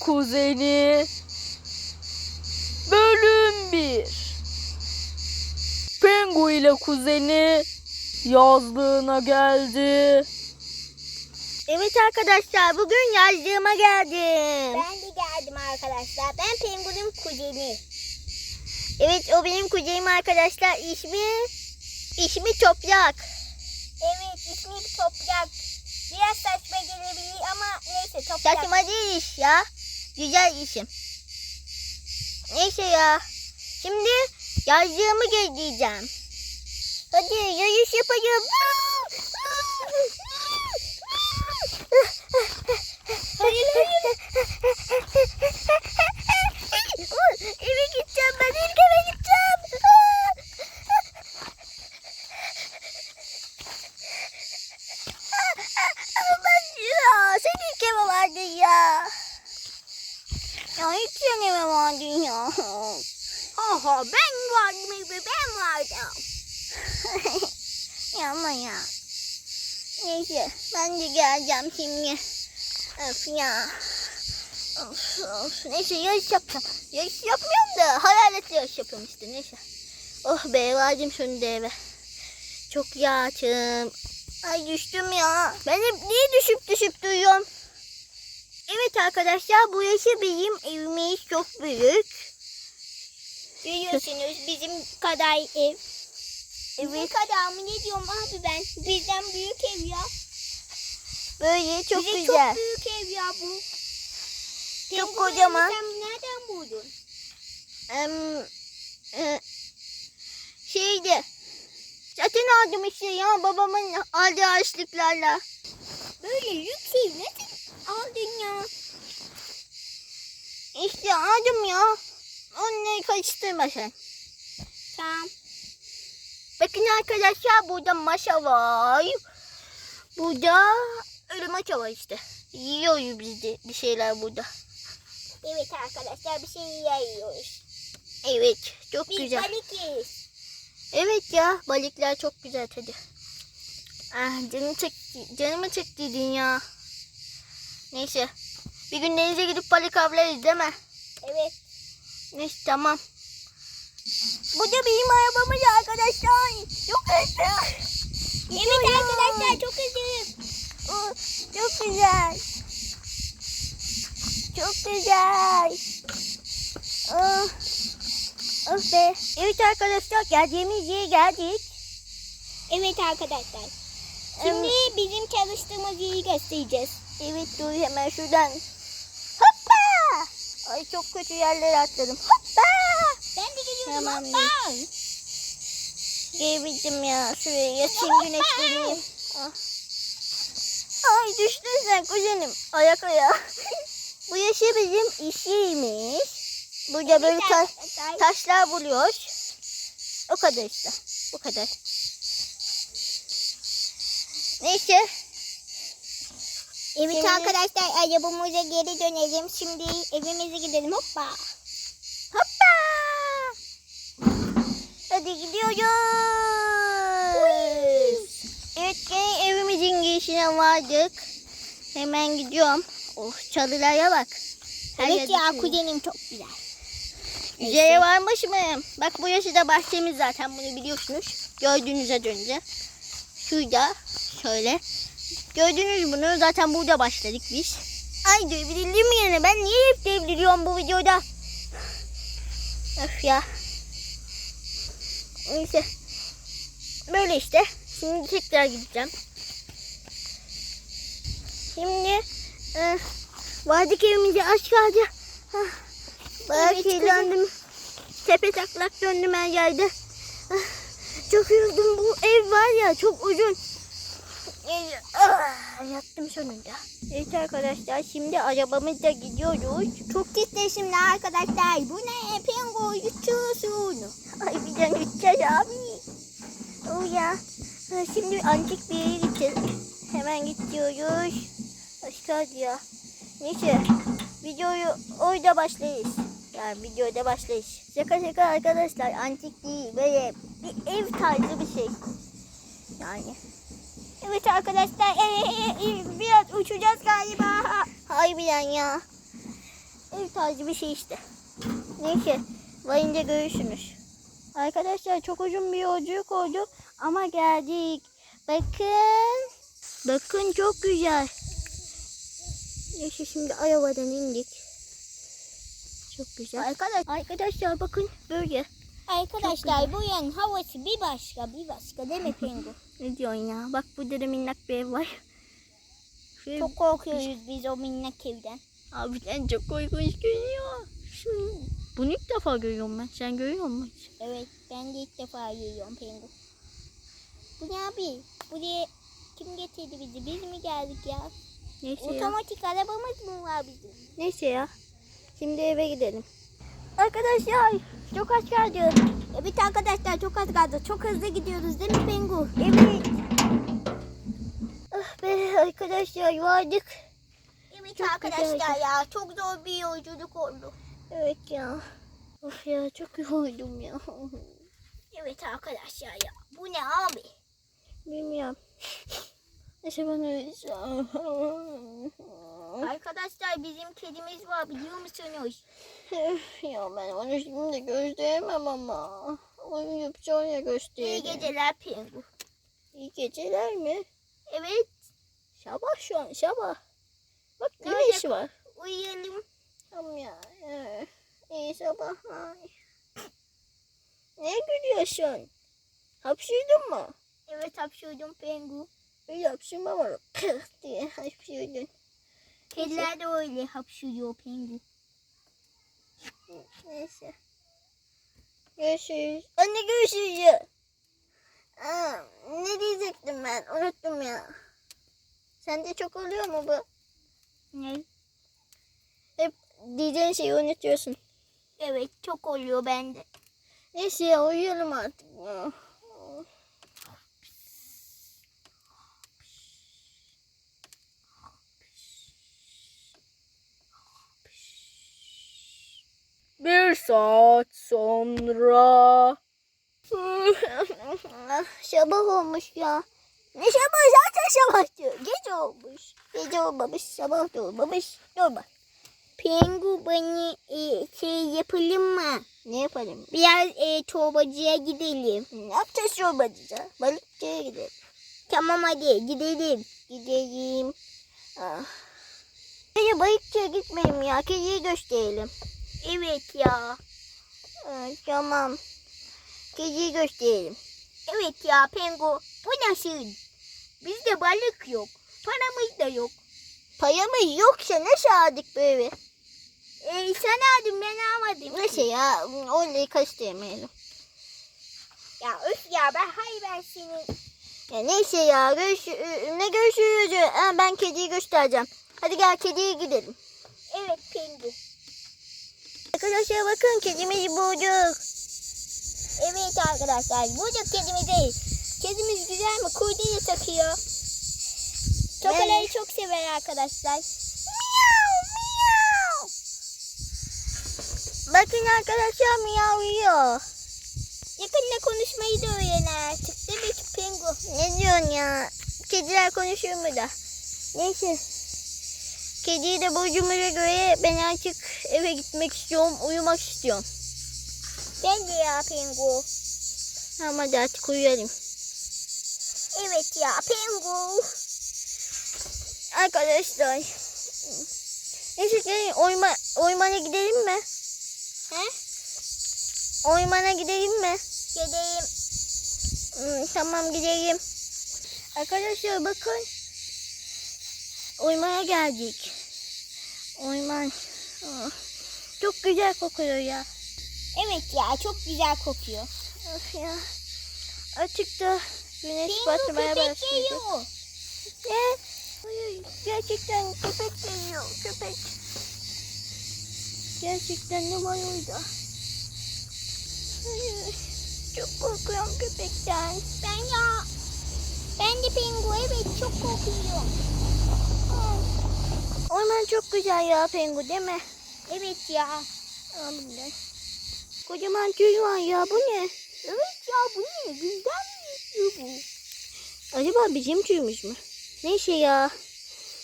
Kuzeni Bölüm 1 Pengu ile kuzeni yazlığına geldi. Evet arkadaşlar bugün yazlığıma geldim. Ben de geldim arkadaşlar. Ben penguenin kuzeni. Evet o benim kuzenim arkadaşlar ismi ismi Toprak. Evet ismi Toprak. Biraz saçma gelebilir ama neyse Toprak. Saçma değil iş ya. Güzel isim. Neyse ya. Şimdi yazlığımı gezeceğim. Hadi yarış yapalım. Hayır hayır. eve gideceğim ben ilk eve gideceğim. Aman ya sen ilk eve vardın ya. Hiç sen eve vardın ya. Aha ben vardım ben vardım. ya ama ya. Neyse ben de geleceğim şimdi. Öf ya. Of, of. Neyse yarış yapacağım. Yarış yapmıyorum da hayalet yarış yapıyorum işte neyse. Oh be vardım sonunda eve. Çok yağdım. Ay düştüm ya. Ben hep niye düşüp düşüp duruyorum? Evet arkadaşlar bu yaşı bizim evimiz çok büyük. Görüyorsunuz bizim kadar ev. Bizim Evet kadar mı ne diyorum abi ben? Bizden büyük ev ya. böyle çok Bize güzel. çok büyük ev ya bu. Çok Pengueni kocaman. Sen nereden buldun? Em, e, şeydi. Zaten aldım işte ya babamın aldığı harçlıklarla. Böyle lüks ev nasıl aldın ya? İşte aldım ya. Onları karıştırma sen. Tamam. Bakın arkadaşlar burada maşa var. Burada öyle maşa var işte. Yiyoruz biz de bir şeyler burada. Evet arkadaşlar bir şey yiyoruz. Evet çok Biz güzel. balık yiyoruz. Evet ya balıklar çok güzel tadı. Ah canım çekti, canımı çektiydin ya. Neyse. Bir gün denize gidip balık avlarız değil mi? Evet. Neyse tamam. Bu da benim arabamız arkadaşlar. Çok hızlı. Evet arkadaşlar çok hızlıyız. Oh, Çok güzel. Çok güzel. Oh. Oh be. Evet arkadaşlar geldiğimiz yere geldik. Evet arkadaşlar. Şimdi bizim çalıştığımız yeri göstereceğiz. Evet dur hemen şuradan. Hoppa! Ay çok kötü yerlere atladım. Hoppa! Ben de geliyorum. Tamam, Hoppa. Gelebildim ya. Şuraya yatayım güneşleneyim. Ah. Ay düştün sen kuzenim. Ayak ayağa. Bu yaşı bizim iş yerimiz. Burada böyle ta- taşlar buluyoruz. O kadar işte. Bu kadar. Neyse. Evet Şimdi- arkadaşlar arabamıza geri dönelim. Şimdi evimize gidelim. Hoppa. Hoppa! Hadi gidiyoruz. Evet gene evimizin girişine vardık. Hemen gidiyorum. Oh çalılara bak. Her Evet ya düşüyor. kuzenim çok güzel. Güzele varmış mı? Bak burası da bahçemiz zaten bunu biliyorsunuz. Gördüğünüz az önce. Şurada şöyle. Gördünüz bunu zaten burada başladık biz. Ay devrildim yine. Ben niye hep devriliyorum bu videoda? Öf ya. Neyse. Böyle işte. Şimdi tekrar gideceğim. Şimdi e, vardık evimize aç kaldı. Hah, Bayağı Evet. Tepe taklak döndüm her yerde. Çok yoruldum. Bu ev var ya çok uzun. Ah, yattım sonunda. Evet arkadaşlar şimdi arabamızla gidiyoruz. Çok titreşimli arkadaşlar. Bu ne? Pengo yutuyorsun. Ay bir tane gideceğiz abi. O ya. Ha, Şimdi antik bir yere gideceğiz. Hemen gidiyoruz. Başka ya. Neyse. Videoyu orada başlayız. Yani videoda başlayız. Şaka şaka arkadaşlar. Antik değil. Böyle bir ev tarzı bir şey. Yani. Evet arkadaşlar ee, ee, biraz uçacağız galiba. Harbiden ya. Ev tarzı bir şey işte. Neyse. Varınca görüşürüz. Arkadaşlar çok uzun bir yolculuk oldu ama geldik. Bakın. Bakın çok güzel. Neyse şimdi arabadan indik. Çok güzel. Arkadaş, arkadaşlar bakın böyle. Arkadaşlar bu yan havası bir başka bir başka değil mi Pengu? Ne diyorsun ya? Bak burada da minnak bir ev var. Şöyle Çok korkuyoruz biz o minnak evden. Abi sen çok korkunç görünüyor. Şu, bunu ilk defa görüyorum ben. Sen görüyor musun? Evet ben de ilk defa yiyorum Pengu. Bu ne abi? Buraya kim getirdi bizi? Biz mi geldik ya? Neyse ya. Otomatik arabamız mı var bizim? Neyse ya. Şimdi eve gidelim. Arkadaşlar çok aç kaldı. Evet arkadaşlar çok az kaldı. Çok hızlı gidiyoruz değil mi Pengu? Evet. Ah be arkadaşlar vardık. Evet Çok arkadaşlar güzeldi. ya çok zor bir yolculuk oldu. Evet ya. Of ya çok yoruldum ya. Evet arkadaşlar ya. Bu ne abi? Bilmiyorum. Neyse ben öleceğim. Arkadaşlar bizim kedimiz var biliyor musunuz? ya ben onu şimdi gösteremem ama. Uyuyup sonra İyi göstereyim. geceler Pengu. İyi geceler mi? Evet Sabah şu an sabah. Bak Ne güneş var. uyuyalım. Tamam ya. ee, İyi sabahlar. Ne gülüyorsun? Hapşırdın mı? Evet hapşurdum Pengu. Bir hapşırma var. Diye hapşırdın. Kediler de öyle hapşuruyor Pengu. Neyse. Görüşürüz. Anne görüşürüz. Aa, ne diyecektim ben? Unuttum ya. Sende çok oluyor mu bu? Ne? Hep diyeceğin şeyi unutuyorsun. Evet çok oluyor bende. Neyse ya uyuyalım artık. Bir saat sonra. sabah olmuş ya. Ne sabah zaten sabah diyor. Gece olmuş. Gece olmamış sabah da olmamış. Normal. Pengu beni e, şey yapalım mı? Ne yapalım? Biraz e, çorbacıya gidelim. Ne yapacağız çorbacıda? Balıkçıya gidelim. Tamam hadi gidelim. Gidelim. Ah. Kediye balıkçıya gitmeyelim ya. Kediyi gösterelim. Evet ya. Ah, tamam. Kediyi gösterelim. Evet ya Pengu. Bu nasıl? Bizde balık yok. Paramız da yok. Payamız yoksa ne sağdık böyle? E, sen aldın ben almadım. Neyse ya. Orayı karıştırmayalım. Ya öf ya ben hay ben seni. Ya neyse ya. Görüş ne görüşürüz? Ha, ben kediyi göstereceğim. Hadi gel kediye gidelim. Evet Pengu. Arkadaşlar bakın kedimizi bulduk. Evet arkadaşlar bulduk kedimizi. Kedimiz güzel mi? Kuyruğu takıyor. Tokaları Evet. çok sever arkadaşlar. Bakın arkadaşlar miyavlıyor. Yakında konuşmayı da öğren artık. Değil mi Pengu? Ne diyorsun ya? Kediler konuşuyor mu da? Neyse. Kediyi de burcumuza göre ben artık eve gitmek istiyorum. Uyumak istiyorum. Ben de ya Pengu. Ama hadi artık uyuyalım. Evet ya Pengu. Arkadaşlar. Neyse gelin oyma, oymana gidelim mi? He? Oymana gidelim mi? Geleyim. Hmm, tamam gidelim. Arkadaşlar bakın. Oymana geldik. Oyman. Ah, Çok güzel kokuyor ya. Evet ya çok güzel kokuyor. Of ya. Açık da güneş Pengu batmaya başladı. geliyor. Ne? Hayır, gerçekten köpek geliyor. Köpek. Gerçekten ne var orada? Hayır. Çok korkuyorum köpekten. Ben ya. Ben de Pengu evet çok korkuyorum. Ah. Orman çok güzel ya Pengu değil mi? Evet ya. Ben. Kocaman tüy var ya bu ne? Evet ya bu ne? Güzel mi bu? Acaba bizim tüymüş mü? Neyse ya.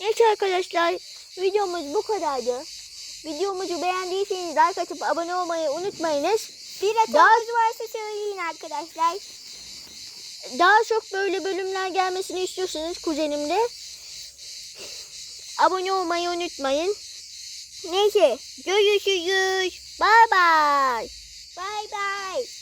Neyse arkadaşlar videomuz bu kadardı. Videomuzu beğendiyseniz like atıp abone olmayı unutmayınız. Bir hatamız varsa söyleyin arkadaşlar. Daha çok böyle bölümler gelmesini istiyorsanız kuzenimle abone olmayı unutmayın. Neyse görüşürüz. Bye bye. Bay bay.